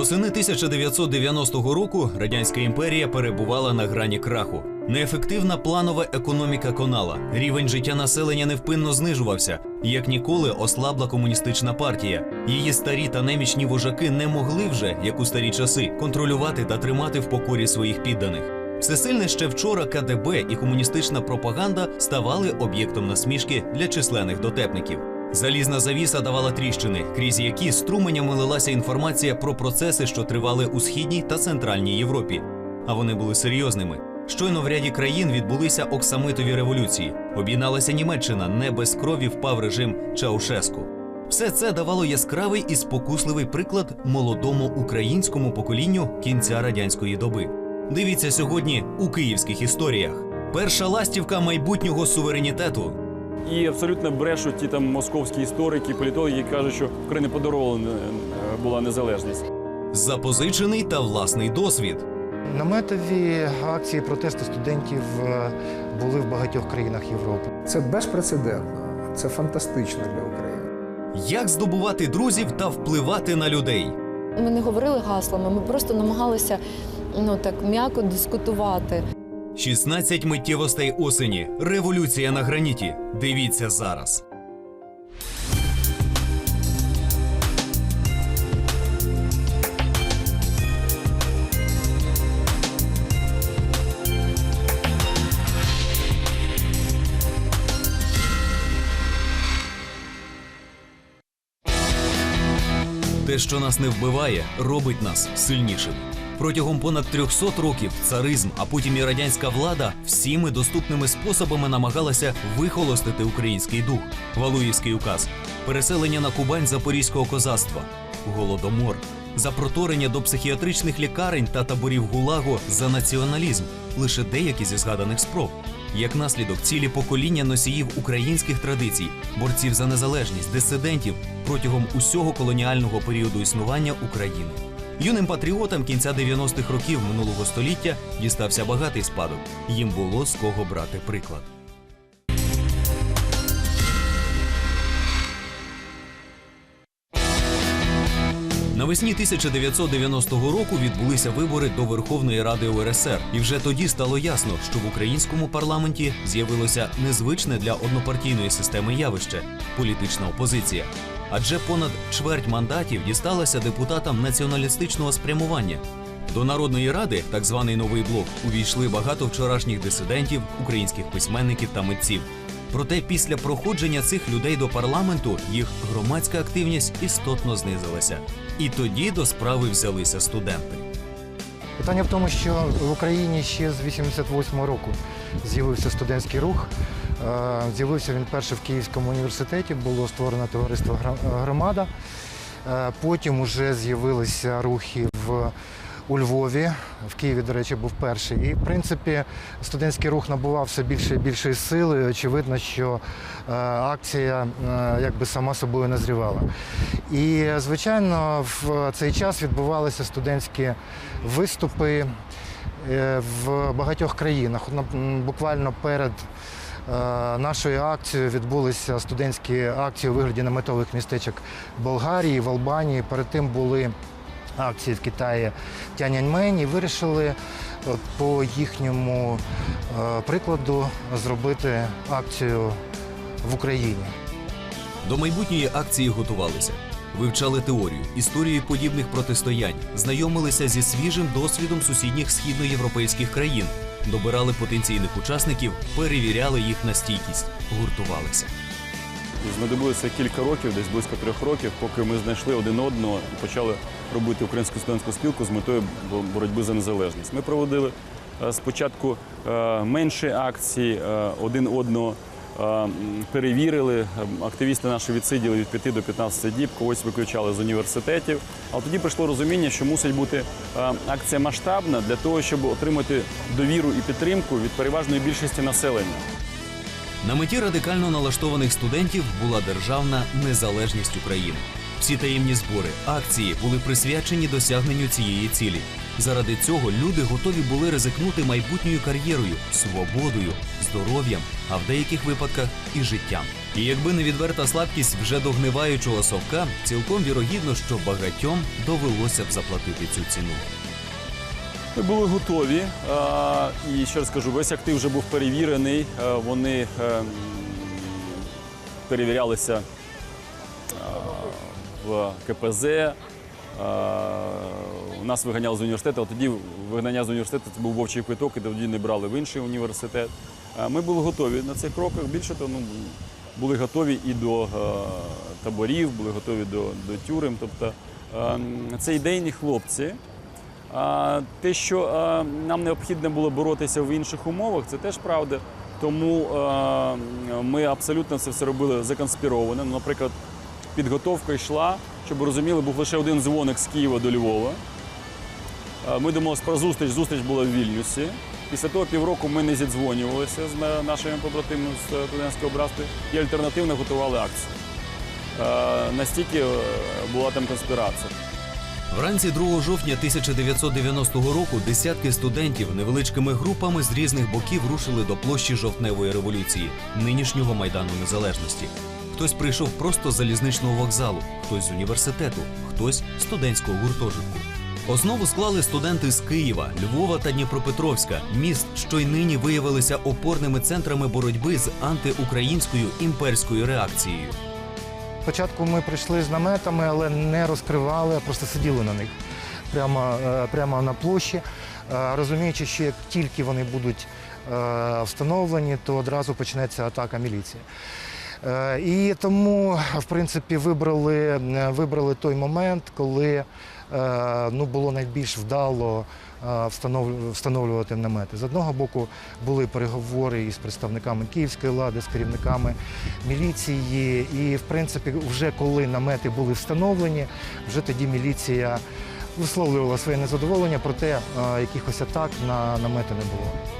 Восени 1990 року радянська імперія перебувала на грані краху. Неефективна планова економіка конала. Рівень життя населення невпинно знижувався. Як ніколи ослабла комуністична партія. Її старі та немічні вожаки не могли вже, як у старі часи, контролювати та тримати в покорі своїх підданих. Всесильне ще вчора КДБ і комуністична пропаганда ставали об'єктом насмішки для численних дотепників. Залізна завіса давала тріщини, крізь які струменями лилася інформація про процеси, що тривали у східній та центральній Європі. А вони були серйозними. Щойно в ряді країн відбулися оксамитові революції. Об'єдналася Німеччина, не без крові впав режим Чаушеску. Все це давало яскравий і спокусливий приклад молодому українському поколінню кінця радянської доби. Дивіться сьогодні у київських історіях. Перша ластівка майбутнього суверенітету. І абсолютно брешуть ті там московські історики, політологи, які кажуть, що Україна подарована е, була незалежність. Запозичений та власний досвід. Наметові акції протесту студентів е, були в багатьох країнах Європи. Це безпрецедентно, це фантастично для України. Як здобувати друзів та впливати на людей? Ми не говорили гаслами, ми просто намагалися ну так м'яко дискутувати. 16 миттєвостей осені. Революція на граніті. Дивіться зараз. Те, що нас не вбиває, робить нас сильнішими. Протягом понад 300 років царизм, а потім і радянська влада всіми доступними способами намагалася вихолостити український дух. Валуївський указ, переселення на Кубань запорізького козацтва, голодомор, запроторення до психіатричних лікарень та таборів ГУЛАГу за націоналізм лише деякі зі згаданих спроб. Як наслідок, цілі покоління носіїв українських традицій, борців за незалежність, дисидентів протягом усього колоніального періоду існування України. Юним патріотам кінця 90-х років минулого століття дістався багатий спадок. Їм було з кого брати приклад. Навесні 1990 року відбулися вибори до Верховної Ради УРСР, і вже тоді стало ясно, що в українському парламенті з'явилося незвичне для однопартійної системи явище політична опозиція. Адже понад чверть мандатів дісталася депутатам націоналістичного спрямування. До Народної ради, так званий новий блок, увійшли багато вчорашніх дисидентів, українських письменників та митців. Проте після проходження цих людей до парламенту їх громадська активність істотно знизилася. І тоді до справи взялися студенти. Питання в тому, що в Україні ще з 88-го року з'явився студентський рух. Е, З'явився він перше в Київському університеті, було створено товариство Громада. Е, Потім вже з'явилися рухи в у Львові. В Києві, до речі, був перший. І, в принципі, студентський рух набував все більше і більшої сили. Очевидно, що е, акція е, якби сама собою назрівала. І, звичайно, в цей час відбувалися студентські виступи е, в багатьох країнах. Буквально перед е, нашою акцією відбулися студентські акції у вигляді наметових містечок Болгарії, в Албанії. Перед тим були акції в Китаї Тяньаньмень і вирішили по їхньому е, прикладу зробити акцію в Україні. До майбутньої акції готувалися. Вивчали теорію, історію подібних протистоянь, знайомилися зі свіжим досвідом сусідніх східноєвропейських країн, добирали потенційних учасників, перевіряли їх на стійкість, гуртувалися. Знадобилося кілька років, десь близько трьох років, поки ми знайшли один одного і почали робити українську студентську спілку з метою боротьби за незалежність. Ми проводили е, спочатку е, менші акції, е, один одного перевірили. Е, Активісти наші відсиділи від 5 до 15 діб, когось виключали з університетів. А тоді прийшло розуміння, що мусить бути е, акція масштабна для того, щоб отримати довіру і підтримку від переважної більшості населення. На меті радикально налаштованих студентів була державна незалежність України. Всі таємні збори, акції були присвячені досягненню цієї цілі. Заради цього люди готові були ризикнути майбутньою кар'єрою, свободою, здоров'ям, а в деяких випадках і життям. І якби не відверта слабкість вже догниваючого совка, цілком вірогідно, що багатьом довелося б заплатити цю ціну. Ми були готові. І ще раз кажу, весь актив вже був перевірений. Вони ем, перевірялися в КПЗ. Нас виганяли з університету, а тоді вигнання з університету це був вовчий квиток, і тоді не брали в інший університет. Ми були готові на цих кроках. Більше того, ну, були готові і до таборів, були готові до, до тюрем. Тобто це ідейні хлопці. Те, що нам необхідно було боротися в інших умовах, це теж правда. Тому ми абсолютно це все робили законспіровано. Ну, Наприклад, підготовка йшла, щоб розуміли, був лише один дзвоник з Києва до Львова. Е, Ми домовилися про зустріч. Зустріч була в Вільнюсі. Після того півроку ми не зідзвонювалися з на- нашими побратимами з е, студентського братства і альтернативно готували акцію. Е, Настільки е, була там конспірація. Вранці 2 жовтня 1990 року десятки студентів невеличкими групами з різних боків рушили до площі жовтневої революції, нинішнього майдану незалежності. Хтось прийшов просто з залізничного вокзалу, хтось з університету, хтось з студентського гуртожитку. Основу склали студенти з Києва, Львова та Дніпропетровська, міст, що й нині виявилися опорними центрами боротьби з антиукраїнською імперською реакцією. Спочатку ми прийшли з наметами, але не розкривали, а просто сиділи на них прямо, е, прямо на площі, е, розуміючи, що як тільки вони будуть е, встановлені, то одразу почнеться атака міліції. Е, І тому, в принципі, вибрали, е, вибрали той момент, коли е, ну, було найбільш вдало встановлювати намети. З одного боку були переговори із представниками київської влади, з керівниками міліції. І, в принципі, вже коли намети були встановлені, вже тоді міліція висловлювала своє незадоволення, проте якихось атак на намети не було.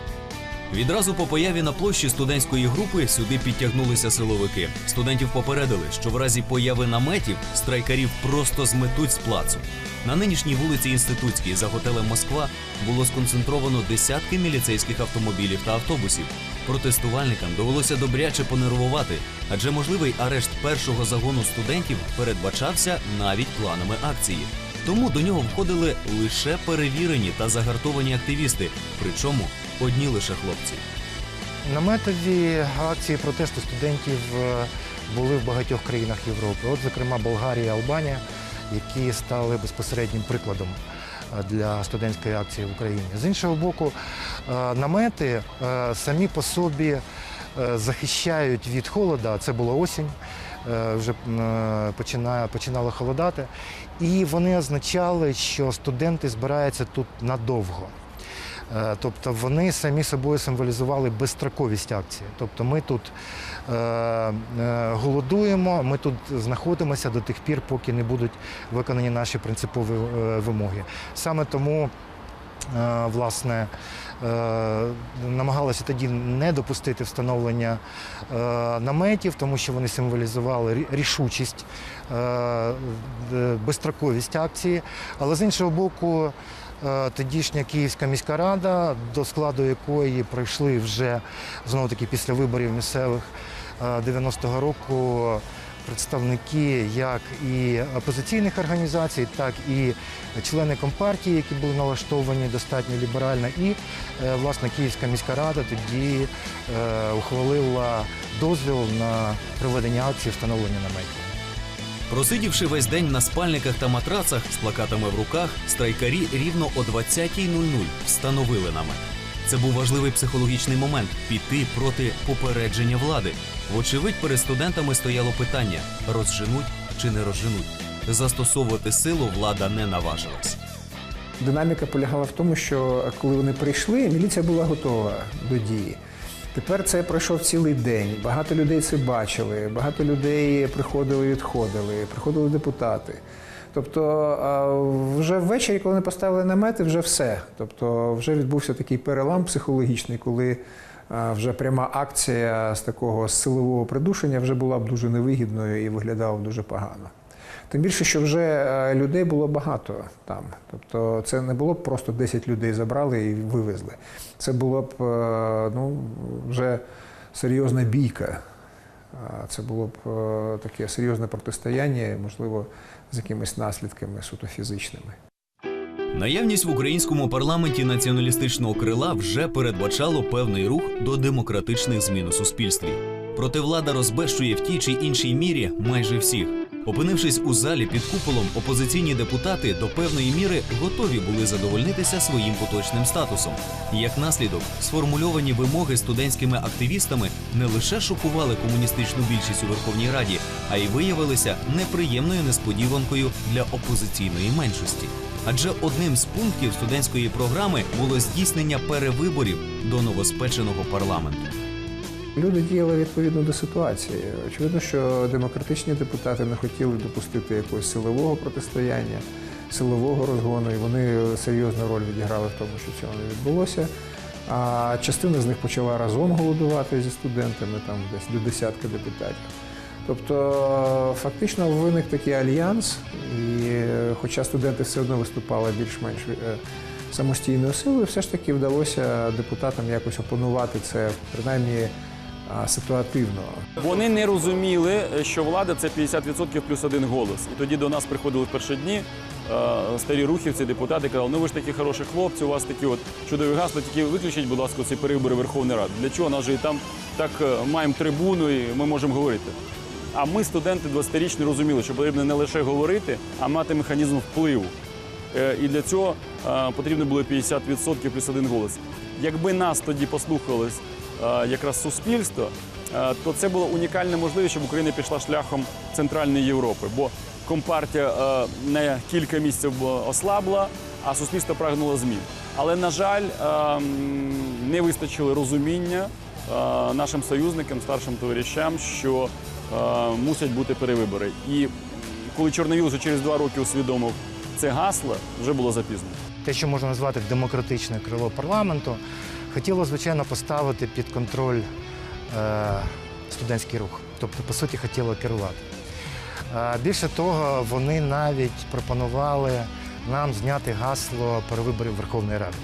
Відразу по появі на площі студентської групи сюди підтягнулися силовики. Студентів попередили, що в разі появи наметів страйкарів просто зметуть з плацу. На нинішній вулиці Інститутській за готелем Москва було сконцентровано десятки міліцейських автомобілів та автобусів. Протестувальникам довелося добряче понервувати, адже можливий арешт першого загону студентів передбачався навіть планами акції. Тому до нього входили лише перевірені та загартовані активісти, причому одні лише хлопці. Наметові акції протесту студентів е, були в багатьох країнах Європи. От, зокрема, Болгарія Албанія, які стали безпосереднім прикладом е, для студентської акції в Україні. З іншого боку, е, намети самі по собі захищають від холода. Це була осінь, вже починало холодати. І вони означали, що студенти збираються тут надовго. Е, Тобто вони самі собою символізували безстроковість акції. Тобто ми тут е, е, голодуємо, ми тут знаходимося до тих пір, поки не будуть виконані наші принципові е, вимоги. Саме тому, власне, намагалися тоді не допустити встановлення наметів, тому що вони символізували рішучість, безстроковість акції. Але з іншого боку, Тодішня Київська міська рада, до складу якої прийшли вже знову таки після виборів місцевих е, 90-го року представники як і опозиційних організацій, так і члени компартії, які були налаштовані достатньо ліберально. І е, власне Київська міська рада тоді е, ухвалила дозвіл на проведення акції встановлення наметів. Просидівши весь день на спальниках та матрацах з плакатами в руках, страйкарі рівно о 20.00 встановили намет. Це був важливий психологічний момент піти проти попередження влади. Вочевидь, перед студентами стояло питання: розженуть чи не розженуть. Застосовувати силу влада не наважилась. Динаміка полягала в тому, що коли вони прийшли, міліція була готова до дії. Тепер це пройшов цілий день. Багато людей це бачили, багато людей приходили і відходили, приходили депутати. Тобто вже ввечері, коли вони поставили намети, вже все. Тобто вже відбувся такий перелам психологічний, коли вже пряма акція з такого силового придушення вже була б дуже невигідною і виглядала б дуже погано. Тим більше, що вже е, людей було багато там. Тобто це не було б просто 10 людей забрали і вивезли. Це було б е, ну, вже серйозна бійка. Це було б е, таке серйозне протистояння, можливо, з якимись наслідками суто фізичними. Наявність в українському парламенті націоналістичного крила вже передбачало певний рух до демократичних змін у суспільстві. Проте влада розбещує в тій чи іншій мірі майже всіх. Опинившись у залі під куполом, опозиційні депутати до певної міри готові були задовольнитися своїм поточним статусом. Як наслідок, сформульовані вимоги студентськими активістами не лише шокували комуністичну більшість у Верховній Раді, а й виявилися неприємною несподіванкою для опозиційної меншості. Адже одним з пунктів студентської програми було здійснення перевиборів до новоспеченого парламенту. Люди діяли відповідно до ситуації. Очевидно, що демократичні депутати не хотіли допустити якогось силового протистояння, силового розгону, і вони серйозну роль відіграли в тому, що цього не відбулося. А частина з них почала разом голодувати зі студентами, там десь до десятка депутатів. Тобто фактично виник такий альянс, і хоча студенти все одно виступали більш-менш е, самостійною силою, все ж таки вдалося депутатам якось опанувати це принаймні ситуативно. Вони не розуміли, що влада це 50% плюс один голос. І тоді до нас приходили в перші дні старі рухівці, депутати казали, ну ви ж такі хороші хлопці, у вас такі от чудові гасла, тільки виключіть, будь ласка, ці перевибори Верховної Ради. Для чого? Нас же і там так е, маємо трибуну і ми можемо говорити. А ми, студенти 20-річні, розуміли, що потрібно не лише говорити, а мати механізм впливу. Е, І для цього е, потрібно було 50% плюс один голос. Якби нас тоді послухалось е, якраз суспільство, е, то це була унікальна можливість, щоб Україна пішла шляхом Центральної Європи. Бо компартія е, на кілька місяців е, ослабла, а суспільство прагнуло змін. Але, на жаль, е, не вистачило розуміння е, нашим союзникам, старшим товаришам, що е, мусять бути перевибори. І коли Чорновіл вже через два роки усвідомив це гасло, вже було запізно. те, що можна назвати демократичне крило парламенту, хотіло, звичайно, поставити під контроль е, студентський рух. Тобто, по суті, хотіло керувати. Е, більше того, вони навіть пропонували нам зняти гасло перевиборів Верховної Ради.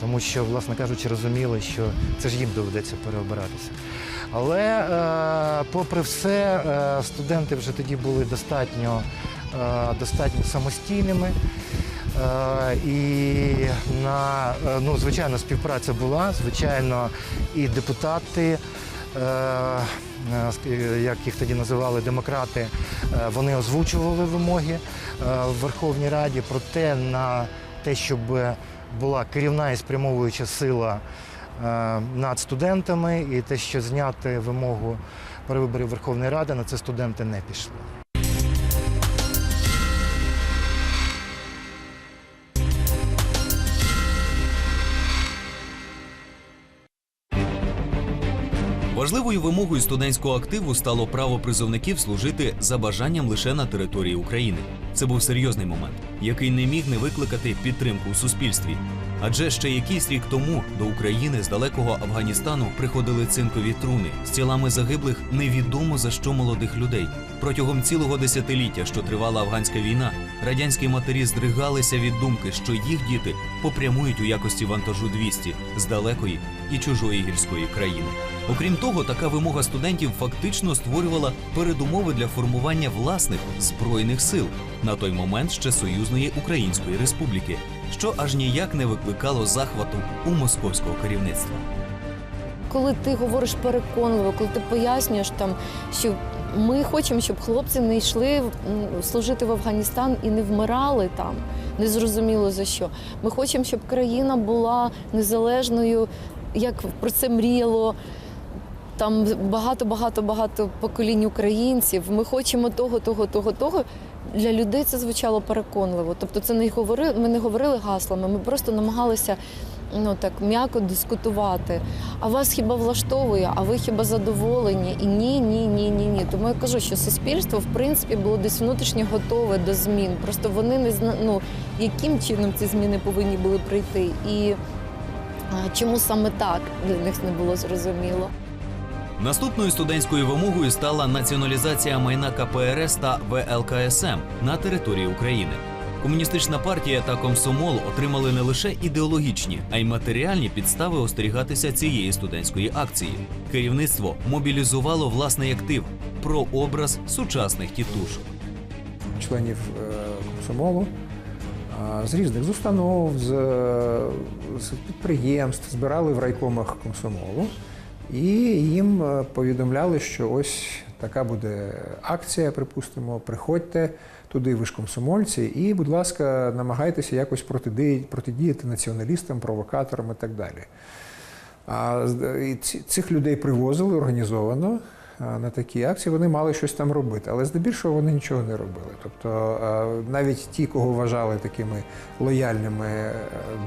Тому що, власне кажучи, розуміли, що це ж їм доведеться переобиратися. Але, е, попри все, студенти вже тоді були достатньо самостійними. Е, І на е, ну, звичайно, співпраця була. Звичайно, і депутати, е, як їх тоді називали, демократи, вони озвучували вимоги в Верховній Раді. Проте на те, щоб була керівна і спрямовуюча сила над студентами, і те, що зняти вимогу перевиборів Верховної Ради, на це студенти не пішли. Важливою вимогою студентського активу стало право призовників служити за бажанням лише на території України. Це був серйозний момент, який не міг не викликати підтримку у суспільстві. Адже ще якийсь рік тому до України з далекого Афганістану приходили цинкові труни з тілами загиблих невідомо за що молодих людей. Протягом цілого десятиліття, що тривала афганська війна, радянські матері здригалися від думки, що їх діти попрямують у якості вантажу 200 з далекої і чужої гірської країни. Окрім того, така вимога студентів фактично створювала передумови для формування власних збройних сил на той момент ще союзної Української Республіки, що аж ніяк не викликало захвату у московського керівництва. коли ти говориш переконливо, коли ти пояснюєш там, що ми хочемо, щоб хлопці не йшли служити в Афганістан і не вмирали там, незрозуміло за що. Ми хочемо, щоб країна була незалежною, як про це мріяло. Там багато, багато, багато поколінь українців. Ми хочемо того, того, того, того. Для людей це звучало переконливо. Тобто, це не говорили, ми не говорили гаслами, ми просто намагалися ну так м'яко дискутувати. А вас хіба влаштовує? А ви хіба задоволені? І ні, ні, ні, ні, ні. Тому я кажу, що суспільство в принципі було десь внутрішньо готове до змін. Просто вони не ну, яким чином ці зміни повинні були прийти, і чому саме так для них не було зрозуміло. Наступною студентською вимогою стала націоналізація майна КПРС та ВЛКСМ на території України. Комуністична партія та комсомол отримали не лише ідеологічні, а й матеріальні підстави остерігатися цієї студентської акції. Керівництво мобілізувало власний актив про образ сучасних тітушок. членів е, комсомолу з різних з установ, з, з підприємств, збирали в райкомах комсомолу і їм е, повідомляли, що ось така буде акція, припустимо, приходьте туди, ви ж комсомольці, і, будь ласка, намагайтеся якось протидіяти, націоналістам, провокаторам і так далі. А цих людей привозили організовано на такі акції. Вони мали щось там робити, але здебільшого вони нічого не робили. Тобто навіть ті, кого вважали такими лояльними е,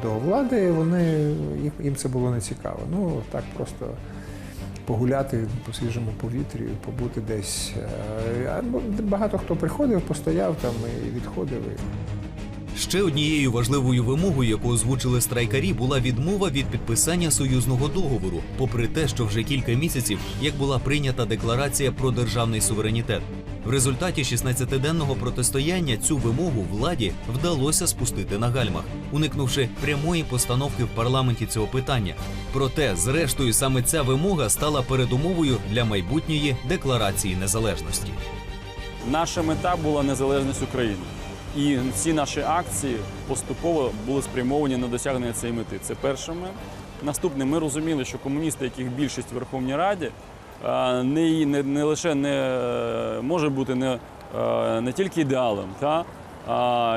до влади, вони їм, це було не цікаво. Ну так просто. Погуляти по свіжому повітрі, побути десь. Е, Багато хто приходив, постояв там і відходив. Ще однією важливою вимогою, яку озвучили страйкарі, була відмова від підписання союзного договору, попри те, що вже кілька місяців як була прийнята декларація про державний суверенітет. В результаті 16-денного протистояння цю вимогу владі вдалося спустити на гальмах, уникнувши прямої постановки в парламенті цього питання. Проте, зрештою, саме ця вимога стала передумовою для майбутньої декларації незалежності. Наша мета була незалежність України. І всі наші акції поступово були спрямовані на досягнення цієї мети. Це перше. ми. Наступне, ми розуміли, що комуністи, яких більшість в Верховній Раді, не, не, не лише не е, може бути не, е, не тільки ідеалом, та,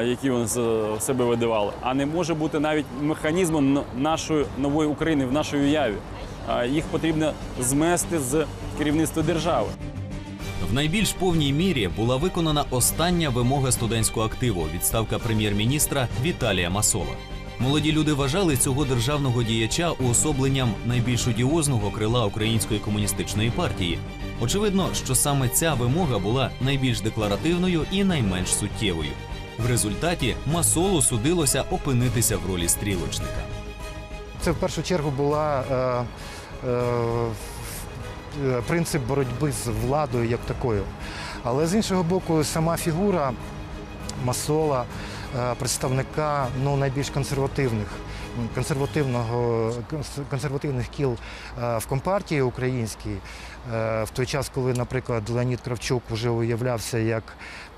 який вони з себе видавали, а не може бути навіть механізмом нашої нової України в нашій уяві. Їх потрібно змести з керівництва держави. В найбільш повній мірі була виконана остання вимога студентського активу відставка прем'єр-міністра Віталія Масола. Молоді люди вважали цього державного діяча уособленням найбільш одіозного крила української комуністичної партії. Очевидно, що саме ця вимога була найбільш декларативною і найменш суттєвою. В результаті Масолу судилося опинитися в ролі стрілочника. Це в першу чергу була е, е, принцип боротьби з владою як такою. Але з іншого боку, сама фігура масола, е, представника ну, найбільш консервативних. Консервативного конс- консервативних кіл е, в компартії українській, е, в той час, коли, наприклад, Леонід Кравчук вже уявлявся як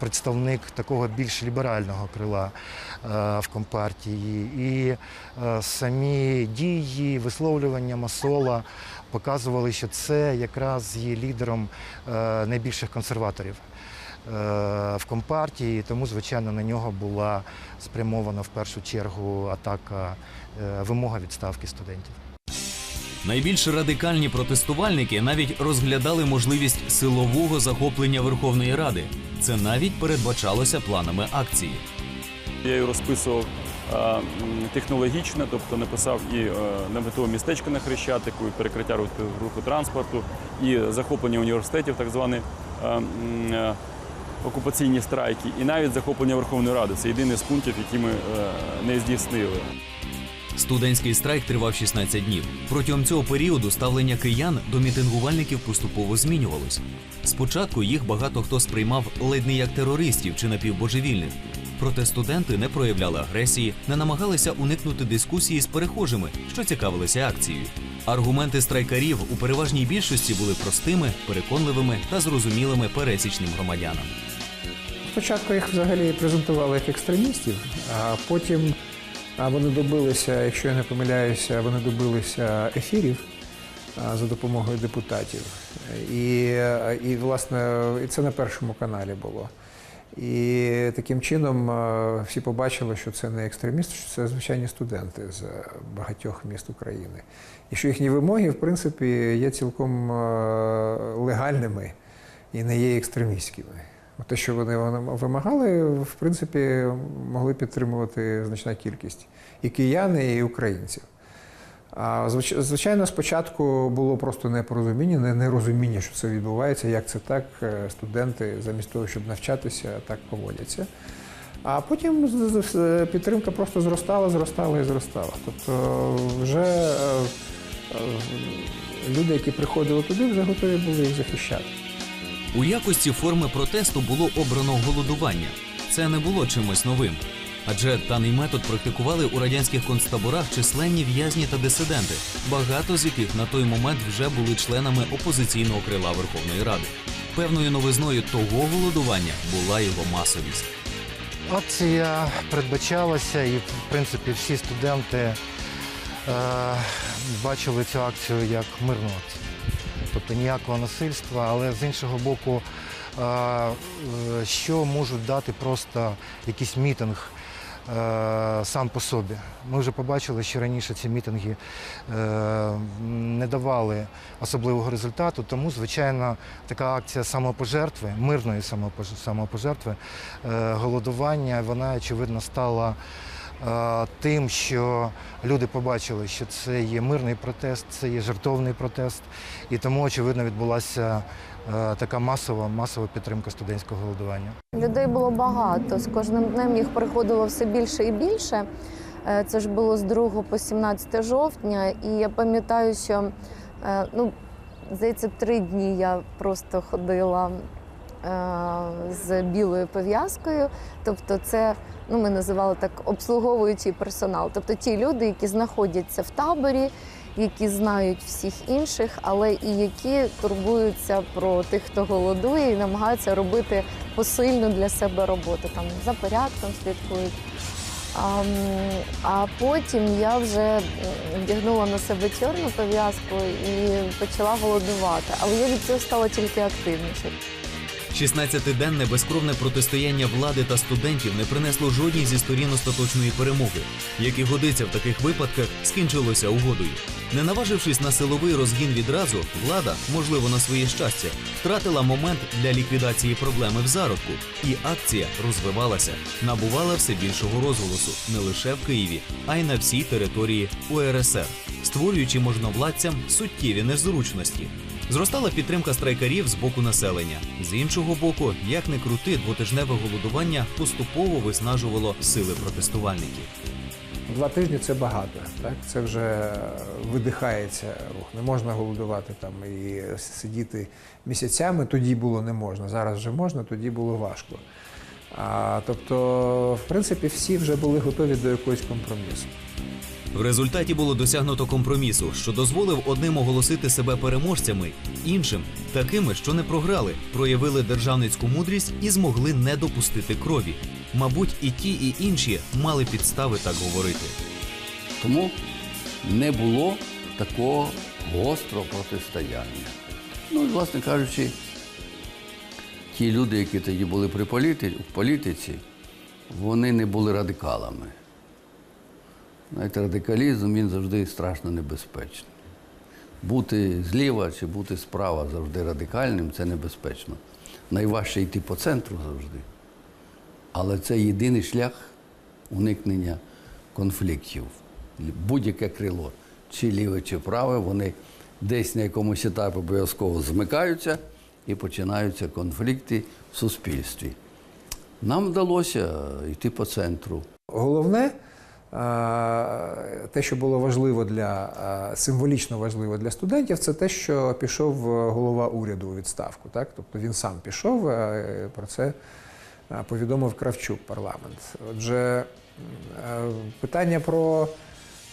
представник такого більш ліберального крила е, в компартії, і самі дії, висловлювання Масола показували, що це якраз є лідером найбільших консерваторів в компартії, тому, звичайно, на нього була спрямована в першу чергу атака, вимога відставки студентів. Найбільш радикальні протестувальники навіть розглядали можливість силового захоплення Верховної Ради. Це навіть передбачалося планами акції. Я її розписував е, технологічно, тобто написав і е, наметове містечко на Хрещатику, і перекриття руху, руху транспорту, і захоплення університетів, так звані е, е, окупаційні страйки, і навіть захоплення Верховної Ради. Це єдиний з пунктів, які ми е, не здійснили. Студентський страйк тривав 16 днів. Протягом цього періоду ставлення киян до мітингувальників поступово змінювалось. Спочатку їх багато хто сприймав ледь не як терористів чи напівбожевільних. Проте студенти не проявляли агресії, не намагалися уникнути дискусії з перехожими, що цікавилися акцією. Аргументи страйкарів у переважній більшості були простими, переконливими та зрозумілими пересічним громадянам. Спочатку їх взагалі презентували як екстремістів, а потім вони добилися, якщо я не помиляюся, вони добилися ефірів за допомогою депутатів. І, і власне, це на першому каналі було. І таким чином всі побачили, що це не екстремісти, що це звичайні студенти з багатьох міст України. І що їхні вимоги, в принципі, є цілком легальними і не є екстремістськими. Те, що вони вимагали, в принципі, могли підтримувати значна кількість і кияни, і українців. А звичайно, спочатку було просто непорозуміння, нерозуміння, що це відбувається, як це так. е, Студенти замість того, щоб навчатися, так поводяться. А потім підтримка просто зростала, зростала і зростала. Тобто вже е, е, люди, які приходили туди, вже готові були їх захищати. У якості форми протесту було обрано голодування. Це не було чимось новим. Адже даний метод практикували у радянських концтаборах численні в'язні та дисиденти, багато з яких на той момент вже були членами опозиційного крила Верховної Ради. Певною новизною того голодування була його масовість. Акція передбачалася, і в принципі всі студенти е, бачили цю акцію як мирну акцію. Тобто ніякого насильства, але з іншого боку, е, що можуть дати просто якийсь мітинг е, сам по собі. Ми вже побачили, що раніше ці мітинги е, не давали особливого результату, тому, звичайно, така акція самопожертви, мирної самопож- самопожертви, голодування, вона, очевидно, стала тим, що люди побачили, що це є мирний протест, це є жертовний протест, і тому, очевидно, відбулася е, така масова, масова підтримка студентського голодування. Людей було багато. З кожним днем їх приходило все більше і більше. Е, Це ж було з 2 по 17 жовтня. І я пам'ятаю, що е, ну, здається, три дні я просто ходила з білою пов'язкою. Тобто, це ну, ми називали так обслуговуючий персонал. Тобто ті люди, які знаходяться в таборі, які знають всіх інших, але і які турбуються про тих, хто голодує, і намагаються робити посильну для себе роботу. Там за порядком слідкують. А, а потім я вже вдягнула на себе чорну пов'язку і почала голодувати. Але я від цього стала тільки активніше. 16-денне безкровне протистояння влади та студентів не принесло жодній зі сторін остаточної перемоги, як і годиться в таких випадках, скінчилося угодою. Не наважившись на силовий розгін відразу, влада, можливо, на своє щастя, втратила момент для ліквідації проблеми в зародку, і акція розвивалася, набувала все більшого розголосу не лише в Києві, а й на всій території УРСР, створюючи можновладцям суттєві незручності. Зростала підтримка страйкарів з боку населення. З іншого боку, як не крути, двотижневе голодування поступово виснажувало сили протестувальників. Два тижні це багато. Так? Це вже видихається рух. Не можна голодувати там і сидіти місяцями. Тоді було не можна. Зараз вже можна, тоді було важко. А, тобто, в принципі, всі вже були готові до якогось компромісу. В результаті було досягнуто компромісу, що дозволив одним оголосити себе переможцями, іншим такими, що не програли, проявили державницьку мудрість і змогли не допустити крові. Мабуть, і ті, і інші мали підстави так говорити. Тому не було такого гострого протистояння. Ну і, власне кажучи, ті люди, які тоді були при в політиці, вони не були радикалами. Знаєте, радикалізм він завжди страшно небезпечний. Бути зліва чи бути справа завжди радикальним це небезпечно. Найважче йти по центру завжди. Але це єдиний шлях уникнення конфліктів. Будь-яке крило, чи ліве, чи праве, вони десь на якомусь етапі обов'язково змикаються і починаються конфлікти в суспільстві. Нам вдалося йти по центру. Головне, те, що було важливо для е, символічно важливо для студентів, це те, що пішов е, голова уряду у відставку. Так? Тобто він сам пішов, е, про це е, повідомив Кравчук парламент. Отже, е, питання про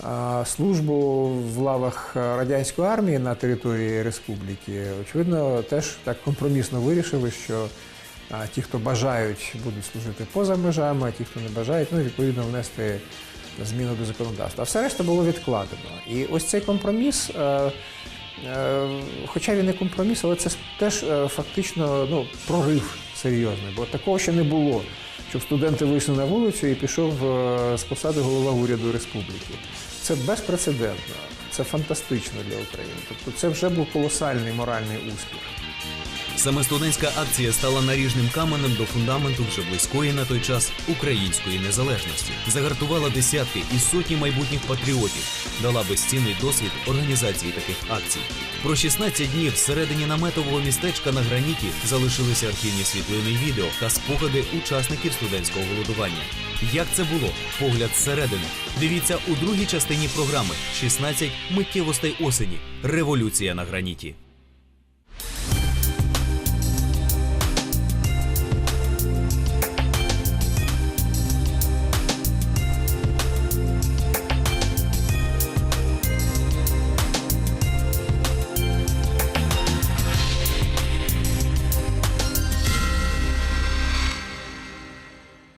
е, службу в лавах радянської армії на території республіки, очевидно, теж так компромісно вирішили, що ті, хто бажають, будуть служити поза межами, а ті, хто не бажають, ну відповідно внести зміну до законодавства. А все решта було відкладено. І ось цей компроміс, е, е, хоча він не компроміс, але це теж е, фактично ну, прорив серйозний, бо такого ще не було. Щоб студенти вийшли на вулицю і пішов з посади голова уряду республіки. Це безпрецедентно, це фантастично для України. Тобто це вже був колосальний моральний успіх. Саме студентська акція стала наріжним каменем до фундаменту вже близької на той час української незалежності. Загартувала десятки і сотні майбутніх патріотів, дала безцінний досвід організації таких акцій. Про 16 днів всередині наметового містечка на граніті залишилися архівні світлини відео та спогади учасників студентського голодування. Як це було? Погляд зсередини. Дивіться у другій частині програми «16 миттєвостей осені. Революція на граніті.